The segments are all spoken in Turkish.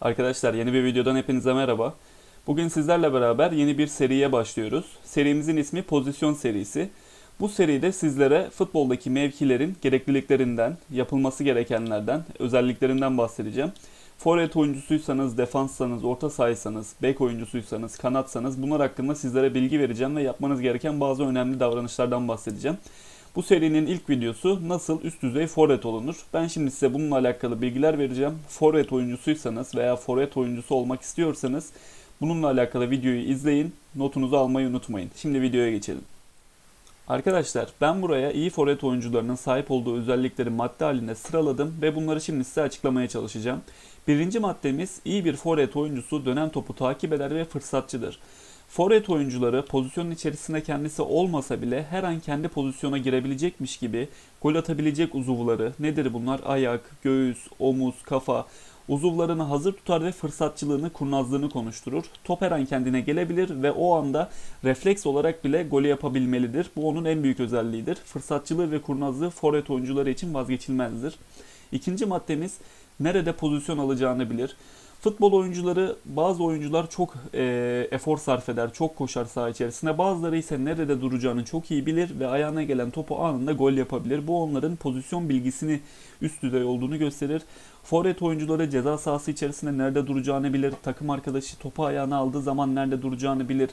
Arkadaşlar yeni bir videodan hepinize merhaba. Bugün sizlerle beraber yeni bir seriye başlıyoruz. Serimizin ismi Pozisyon serisi. Bu seride sizlere futboldaki mevkilerin gerekliliklerinden, yapılması gerekenlerden, özelliklerinden bahsedeceğim. Forvet oyuncusuysanız, defanssanız, orta sahaysanız, bek oyuncusuysanız, kanatsanız bunlar hakkında sizlere bilgi vereceğim ve yapmanız gereken bazı önemli davranışlardan bahsedeceğim. Bu serinin ilk videosu nasıl üst düzey forvet olunur. Ben şimdi size bununla alakalı bilgiler vereceğim. Forvet oyuncusuysanız veya forvet oyuncusu olmak istiyorsanız bununla alakalı videoyu izleyin. Notunuzu almayı unutmayın. Şimdi videoya geçelim. Arkadaşlar ben buraya iyi forvet oyuncularının sahip olduğu özellikleri madde halinde sıraladım ve bunları şimdi size açıklamaya çalışacağım. Birinci maddemiz iyi bir forvet oyuncusu dönen topu takip eder ve fırsatçıdır. Forvet oyuncuları pozisyonun içerisinde kendisi olmasa bile her an kendi pozisyona girebilecekmiş gibi gol atabilecek uzuvları nedir bunlar? Ayak, göğüs, omuz, kafa uzuvlarını hazır tutar ve fırsatçılığını, kurnazlığını konuşturur. Top her an kendine gelebilir ve o anda refleks olarak bile golü yapabilmelidir. Bu onun en büyük özelliğidir. Fırsatçılığı ve kurnazlığı forvet oyuncuları için vazgeçilmezdir. İkinci maddemiz nerede pozisyon alacağını bilir. Futbol oyuncuları bazı oyuncular çok e, efor sarf eder, çok koşar saha içerisinde. Bazıları ise nerede duracağını çok iyi bilir ve ayağına gelen topu anında gol yapabilir. Bu onların pozisyon bilgisini üst düzey olduğunu gösterir. Forvet oyuncuları ceza sahası içerisinde nerede duracağını bilir. Takım arkadaşı topu ayağına aldığı zaman nerede duracağını bilir.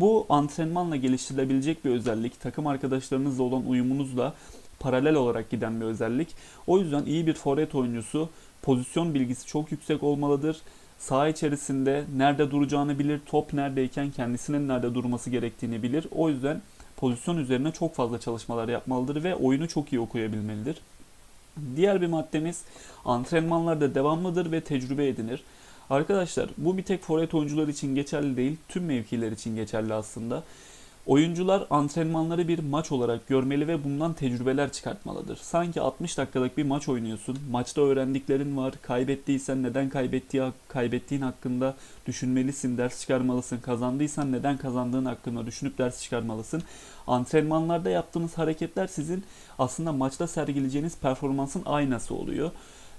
Bu antrenmanla geliştirilebilecek bir özellik. Takım arkadaşlarınızla olan uyumunuzla paralel olarak giden bir özellik. O yüzden iyi bir forvet oyuncusu pozisyon bilgisi çok yüksek olmalıdır. Saha içerisinde nerede duracağını bilir, top neredeyken kendisinin nerede durması gerektiğini bilir. O yüzden pozisyon üzerine çok fazla çalışmalar yapmalıdır ve oyunu çok iyi okuyabilmelidir. Diğer bir maddemiz antrenmanlarda devamlıdır ve tecrübe edinir. Arkadaşlar bu bir tek forvet oyuncular için geçerli değil, tüm mevkiler için geçerli aslında. Oyuncular antrenmanları bir maç olarak görmeli ve bundan tecrübeler çıkartmalıdır. Sanki 60 dakikalık bir maç oynuyorsun. Maçta öğrendiklerin var. Kaybettiysen neden kaybettiği, kaybettiğin hakkında düşünmelisin, ders çıkarmalısın. Kazandıysan neden kazandığın hakkında düşünüp ders çıkarmalısın. Antrenmanlarda yaptığınız hareketler sizin aslında maçta sergileyeceğiniz performansın aynası oluyor.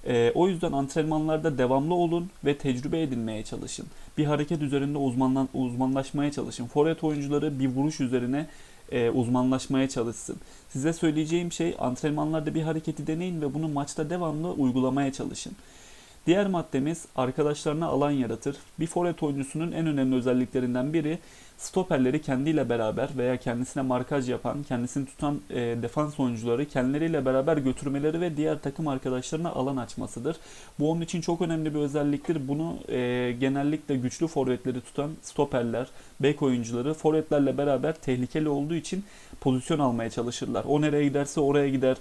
E, o yüzden antrenmanlarda devamlı olun ve tecrübe edinmeye çalışın. Bir hareket üzerinde uzmanlan, uzmanlaşmaya çalışın. Forvet oyuncuları bir vuruş üzerine e, uzmanlaşmaya çalışsın. Size söyleyeceğim şey antrenmanlarda bir hareketi deneyin ve bunu maçta devamlı uygulamaya çalışın. Diğer maddemiz arkadaşlarına alan yaratır. Bir forvet oyuncusunun en önemli özelliklerinden biri stoperleri kendiyle beraber veya kendisine markaj yapan, kendisini tutan e, defans oyuncuları kendileriyle beraber götürmeleri ve diğer takım arkadaşlarına alan açmasıdır. Bu onun için çok önemli bir özelliktir. Bunu e, genellikle güçlü forvetleri tutan stoperler, bek oyuncuları forvetlerle beraber tehlikeli olduğu için pozisyon almaya çalışırlar. O nereye giderse oraya gider.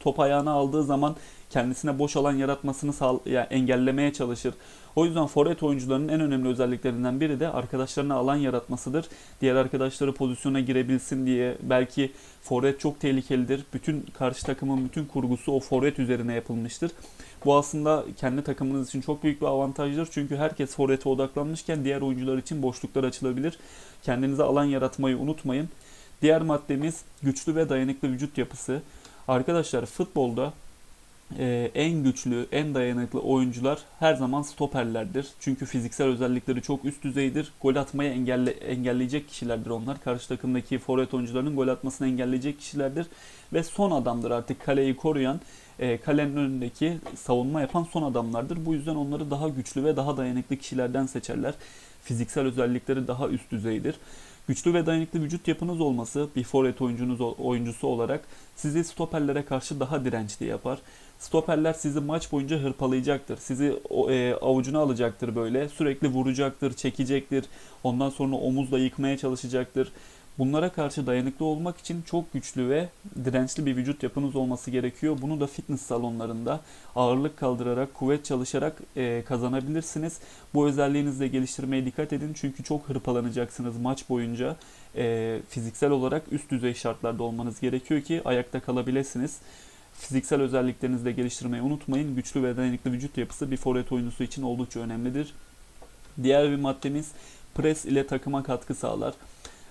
Top ayağına aldığı zaman kendisine boş alan yaratmasını sağ, yani engellemeye çalışır. O yüzden forvet oyuncularının en önemli özelliklerinden biri de arkadaşlarına alan yaratmasıdır. Diğer arkadaşları pozisyona girebilsin diye belki forvet çok tehlikelidir. Bütün karşı takımın bütün kurgusu o forvet üzerine yapılmıştır. Bu aslında kendi takımınız için çok büyük bir avantajdır. Çünkü herkes forvete odaklanmışken diğer oyuncular için boşluklar açılabilir. Kendinize alan yaratmayı unutmayın. Diğer maddemiz güçlü ve dayanıklı vücut yapısı. Arkadaşlar futbolda e, en güçlü, en dayanıklı oyuncular her zaman stoperlerdir. Çünkü fiziksel özellikleri çok üst düzeydir. Gol atmayı engelle, engelleyecek kişilerdir onlar. Karşı takımdaki forvet oyuncularının gol atmasını engelleyecek kişilerdir. Ve son adamdır artık kaleyi koruyan, e, kalenin önündeki savunma yapan son adamlardır. Bu yüzden onları daha güçlü ve daha dayanıklı kişilerden seçerler. Fiziksel özellikleri daha üst düzeydir. Güçlü ve dayanıklı vücut yapınız olması bir forvet oyuncunuz oyuncusu olarak sizi stoperlere karşı daha dirençli yapar. Stoperler sizi maç boyunca hırpalayacaktır. Sizi e, avucuna alacaktır böyle. Sürekli vuracaktır, çekecektir. Ondan sonra omuzla yıkmaya çalışacaktır. Bunlara karşı dayanıklı olmak için çok güçlü ve dirençli bir vücut yapınız olması gerekiyor. Bunu da fitness salonlarında ağırlık kaldırarak, kuvvet çalışarak e, kazanabilirsiniz. Bu özelliğinizle geliştirmeye dikkat edin. Çünkü çok hırpalanacaksınız maç boyunca. E, fiziksel olarak üst düzey şartlarda olmanız gerekiyor ki ayakta kalabilirsiniz. Fiziksel özelliklerinizi de geliştirmeyi unutmayın. Güçlü ve dayanıklı vücut yapısı bir forvet oyuncusu için oldukça önemlidir. Diğer bir maddemiz pres ile takıma katkı sağlar.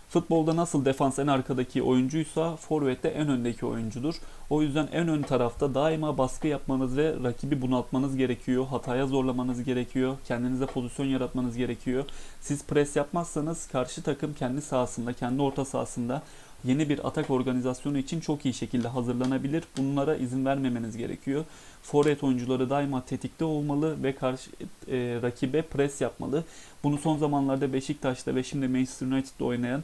Futbolda nasıl defans en arkadaki oyuncuysa forvette en öndeki oyuncudur. O yüzden en ön tarafta daima baskı yapmanız ve rakibi bunaltmanız gerekiyor. Hataya zorlamanız gerekiyor. Kendinize pozisyon yaratmanız gerekiyor. Siz pres yapmazsanız karşı takım kendi sahasında, kendi orta sahasında yeni bir atak organizasyonu için çok iyi şekilde hazırlanabilir. Bunlara izin vermemeniz gerekiyor. Forvet oyuncuları daima tetikte olmalı ve karşı e, rakibe pres yapmalı. Bunu son zamanlarda Beşiktaş'ta ve şimdi Manchester United'da oynayan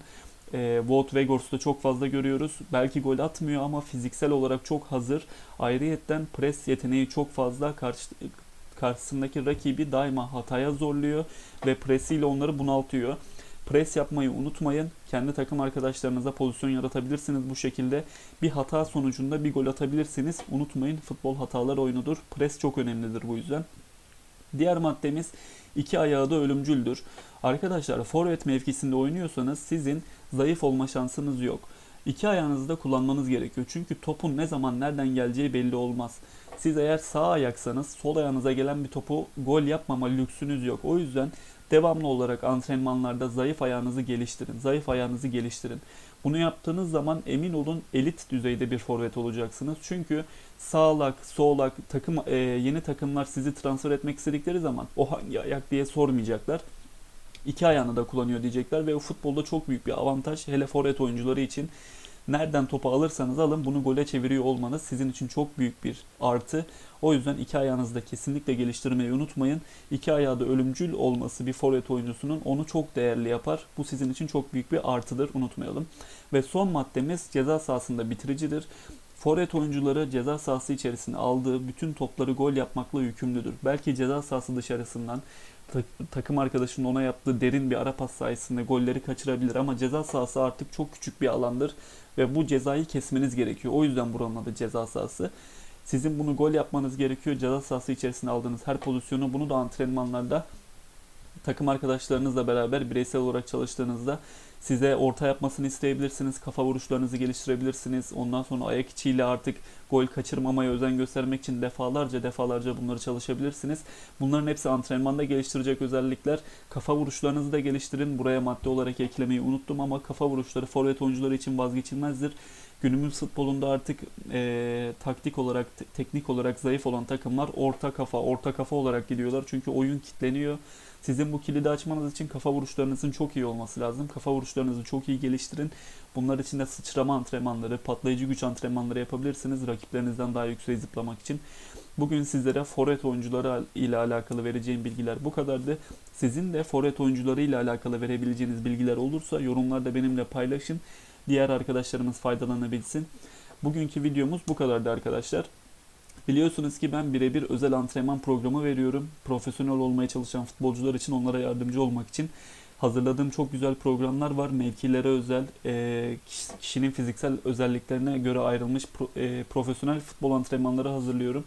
e, Wout Weghorst'ta çok fazla görüyoruz. Belki gol atmıyor ama fiziksel olarak çok hazır. Ayrıyetten pres yeteneği çok fazla. Karşı, karşısındaki rakibi daima hataya zorluyor ve presiyle onları bunaltıyor. Pres yapmayı unutmayın. Kendi takım arkadaşlarınıza pozisyon yaratabilirsiniz bu şekilde. Bir hata sonucunda bir gol atabilirsiniz. Unutmayın futbol hatalar oyunudur. Pres çok önemlidir bu yüzden. Diğer maddemiz iki ayağı da ölümcüldür. Arkadaşlar forvet mevkisinde oynuyorsanız sizin zayıf olma şansınız yok. İki ayağınızı da kullanmanız gerekiyor. Çünkü topun ne zaman nereden geleceği belli olmaz. Siz eğer sağ ayaksanız sol ayağınıza gelen bir topu gol yapmama lüksünüz yok. O yüzden devamlı olarak antrenmanlarda zayıf ayağınızı geliştirin. Zayıf ayağınızı geliştirin. Bunu yaptığınız zaman emin olun elit düzeyde bir forvet olacaksınız. Çünkü sağlak, solak takım e, yeni takımlar sizi transfer etmek istedikleri zaman o hangi ayak diye sormayacaklar. İki ayağını da kullanıyor diyecekler ve o futbolda çok büyük bir avantaj hele forvet oyuncuları için. Nereden topu alırsanız alın bunu gole çeviriyor olmanız sizin için çok büyük bir artı. O yüzden iki ayağınızı da kesinlikle geliştirmeyi unutmayın. İki ayağı da ölümcül olması bir forvet oyuncusunun onu çok değerli yapar. Bu sizin için çok büyük bir artıdır unutmayalım. Ve son maddemiz ceza sahasında bitiricidir. Forvet oyuncuları ceza sahası içerisinde aldığı bütün topları gol yapmakla yükümlüdür. Belki ceza sahası dışarısından takım arkadaşının ona yaptığı derin bir ara pas sayesinde golleri kaçırabilir ama ceza sahası artık çok küçük bir alandır ve bu cezayı kesmeniz gerekiyor. O yüzden buranın adı ceza sahası. Sizin bunu gol yapmanız gerekiyor. Ceza sahası içerisinde aldığınız her pozisyonu bunu da antrenmanlarda takım arkadaşlarınızla beraber bireysel olarak çalıştığınızda size orta yapmasını isteyebilirsiniz. Kafa vuruşlarınızı geliştirebilirsiniz. Ondan sonra ayak içiyle artık gol kaçırmamaya özen göstermek için defalarca defalarca bunları çalışabilirsiniz. Bunların hepsi antrenmanda geliştirecek özellikler. Kafa vuruşlarınızı da geliştirin. Buraya madde olarak eklemeyi unuttum ama kafa vuruşları forvet oyuncuları için vazgeçilmezdir. Günümüz futbolunda artık e, taktik olarak, teknik olarak zayıf olan takımlar orta kafa, orta kafa olarak gidiyorlar. Çünkü oyun kitleniyor. Sizin bu kilidi açmanız için kafa vuruşlarınızın çok iyi olması lazım. Kafa vuruşlarınızı çok iyi geliştirin. Bunlar için de sıçrama antrenmanları, patlayıcı güç antrenmanları yapabilirsiniz rakiplerinizden daha yükseğe zıplamak için. Bugün sizlere forvet oyuncuları ile alakalı vereceğim bilgiler bu kadardı. Sizin de forvet oyuncuları ile alakalı verebileceğiniz bilgiler olursa yorumlarda benimle paylaşın. Diğer arkadaşlarımız faydalanabilsin. Bugünkü videomuz bu kadardı arkadaşlar. Biliyorsunuz ki ben birebir özel antrenman programı veriyorum. Profesyonel olmaya çalışan futbolcular için onlara yardımcı olmak için hazırladığım çok güzel programlar var. Mevkilere özel, e, kişinin fiziksel özelliklerine göre ayrılmış e, profesyonel futbol antrenmanları hazırlıyorum.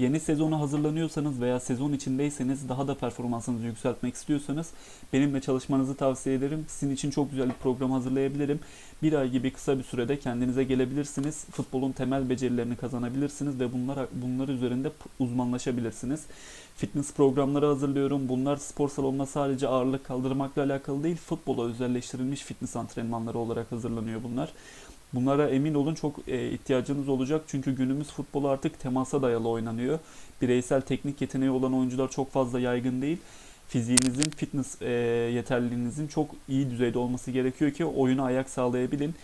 Yeni sezona hazırlanıyorsanız veya sezon içindeyseniz daha da performansınızı yükseltmek istiyorsanız benimle çalışmanızı tavsiye ederim. Sizin için çok güzel bir program hazırlayabilirim. Bir ay gibi kısa bir sürede kendinize gelebilirsiniz. Futbolun temel becerilerini kazanabilirsiniz ve bunlar bunlar üzerinde uzmanlaşabilirsiniz. Fitness programları hazırlıyorum. Bunlar spor salonuna sadece ağırlık kaldırmakla alakalı değil, futbola özelleştirilmiş fitness antrenmanları olarak hazırlanıyor bunlar. Bunlara emin olun çok e, ihtiyacınız olacak. Çünkü günümüz futbolu artık temasa dayalı oynanıyor. Bireysel teknik yeteneği olan oyuncular çok fazla yaygın değil. Fiziğinizin, fitness e, yeterliliğinizin çok iyi düzeyde olması gerekiyor ki oyuna ayak sağlayabilin.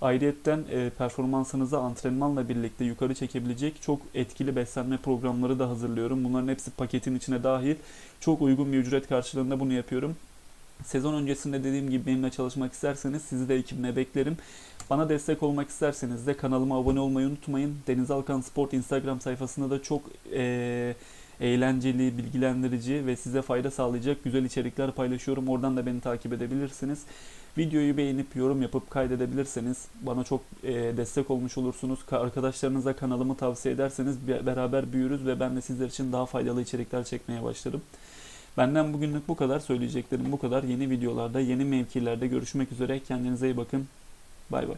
Ayrıyeten e, performansınızı antrenmanla birlikte yukarı çekebilecek çok etkili beslenme programları da hazırlıyorum. Bunların hepsi paketin içine dahil. Çok uygun bir ücret karşılığında bunu yapıyorum. Sezon öncesinde dediğim gibi benimle çalışmak isterseniz sizi de ekibime beklerim. Bana destek olmak isterseniz de kanalıma abone olmayı unutmayın. Deniz Alkan Sport Instagram sayfasında da çok e, eğlenceli, bilgilendirici ve size fayda sağlayacak güzel içerikler paylaşıyorum. Oradan da beni takip edebilirsiniz. Videoyu beğenip yorum yapıp kaydedebilirseniz bana çok e, destek olmuş olursunuz. Arkadaşlarınıza kanalımı tavsiye ederseniz beraber büyürüz ve ben de sizler için daha faydalı içerikler çekmeye başlarım. Benden bugünlük bu kadar. Söyleyeceklerim bu kadar. Yeni videolarda, yeni mevkilerde görüşmek üzere. Kendinize iyi bakın. Bay bay.